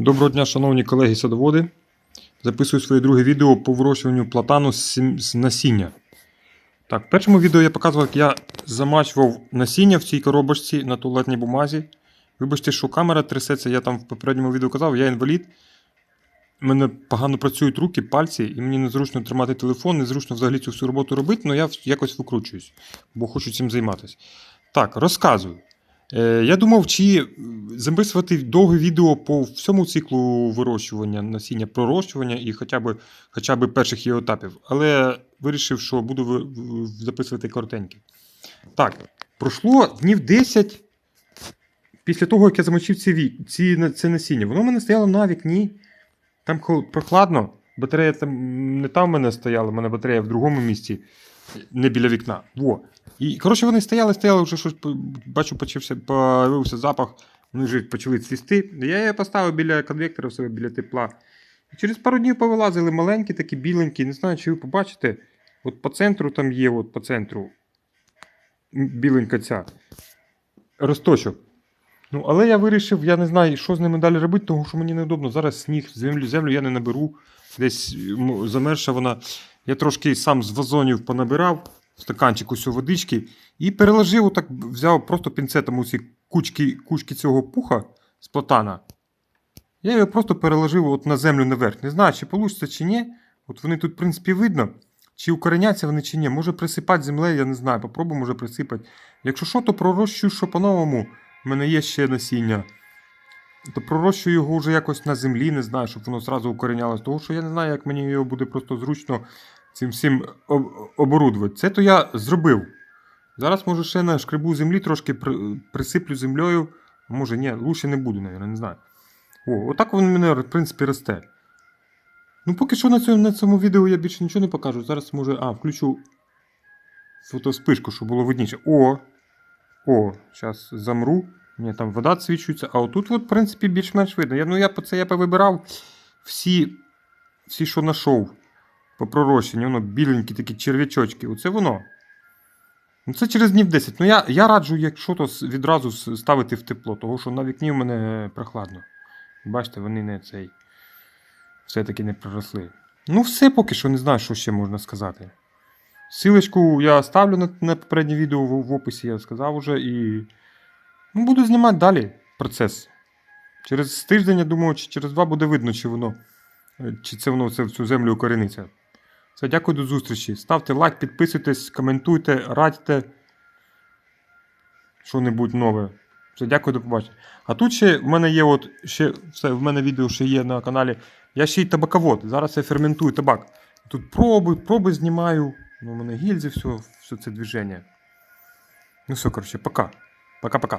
Доброго дня, шановні колеги садоводи. Записую своє друге відео по вирощуванню платану з насіння. Так, в першому відео я показував, як я замачував насіння в цій коробочці на туалетній бумазі. Вибачте, що камера трясеться, я там в попередньому відео казав, я інвалід. У мене погано працюють руки, пальці, і мені незручно тримати телефон, незручно взагалі цю всю роботу робити, але я якось викручуюсь, бо хочу цим займатися. Так, розказую. Е, я думав, чи записувати довге відео по всьому циклу вирощування, насіння пророщування і хоча б, хоча б перших його етапів. Але вирішив, що буду записувати коротеньке. Так, пройшло днів 10 після того, як я замочив ці, ці, це насіння. Воно в мене стояло на вікні. Там прохладно. Батарея там не там в мене стояла, в мене батарея в другому місці, не біля вікна. Во. І, коротше, вони стояли, стояли, вже щось бачу, почався, появився запах, вони вже почали цвісти. Я її поставив біля конвектора себе, біля тепла. І через пару днів повилазили маленькі, такі біленькі, не знаю, чи ви побачите. От по центру там є, от по центру біленька ця росточок. Ну, але я вирішив, я не знаю, що з ними далі робити, тому що мені неудобно. Зараз сніг, землю, землю я не наберу. Десь замерша вона. Я трошки сам з вазонів понабирав, стаканчик усю водички, і переложив, отак взяв просто пінцетом усі кучки, кучки цього пуха з платана. Я його просто переложив от на землю наверх. Не знаю, чи вийде, чи ні. От вони тут, в принципі, видно. Чи укореняться вони, чи ні. Може присипати землею, я не знаю. Попробую, може присипати. Якщо що, то пророщую, що по-новому. У мене є ще насіння. То пророщую його вже якось на землі, не знаю, щоб воно зразу укоренялось. Тому що я не знаю, як мені його буде просто зручно цим всім об- оборудувати. Це то я зробив. Зараз, може, ще на шкребу землі трошки при- присиплю землею. Може, ні, лучше не буду, навіть, не знаю. О, отак він мене, в принципі, росте. Ну, поки що на цьому, на цьому відео я більше нічого не покажу. Зараз може. А, включу фотоспишку, щоб було видніше. О! О, зараз замру. Мені там вода свічується, а отут, от, в принципі, більш-менш видно. Я, ну, я це я повибирав всі, всі, що знайшов по пророщенню, воно біленькі такі черв'ячочки. Оце воно. Ну, це через днів 10. Ну, я, я раджу, якщо то відразу ставити в тепло, тому що на вікні в мене прохладно. Бачите, вони не цей. Все-таки не проросли. Ну, все поки що не знаю, що ще можна сказати. Силочку я ставлю на, на попереднє відео в, в описі, я сказав уже, і ну, буду знімати далі процес. Через тиждень, я думаю, чи через два буде видно, чи воно, е, чи це воно це в цю землю укорениться. Все, дякую до зустрічі. Ставте лайк, підписуйтесь, коментуйте, радьте що-небудь нове. Все, дякую, до побачення. А тут ще в мене є от ще все, в мене відео ще є на каналі. Я ще й табаковод. Зараз я ферментую табак. Тут проби, проби знімаю. Ну, у мене гільзи, все, все це движення. Ну все, коротше, пока. Пока-пока.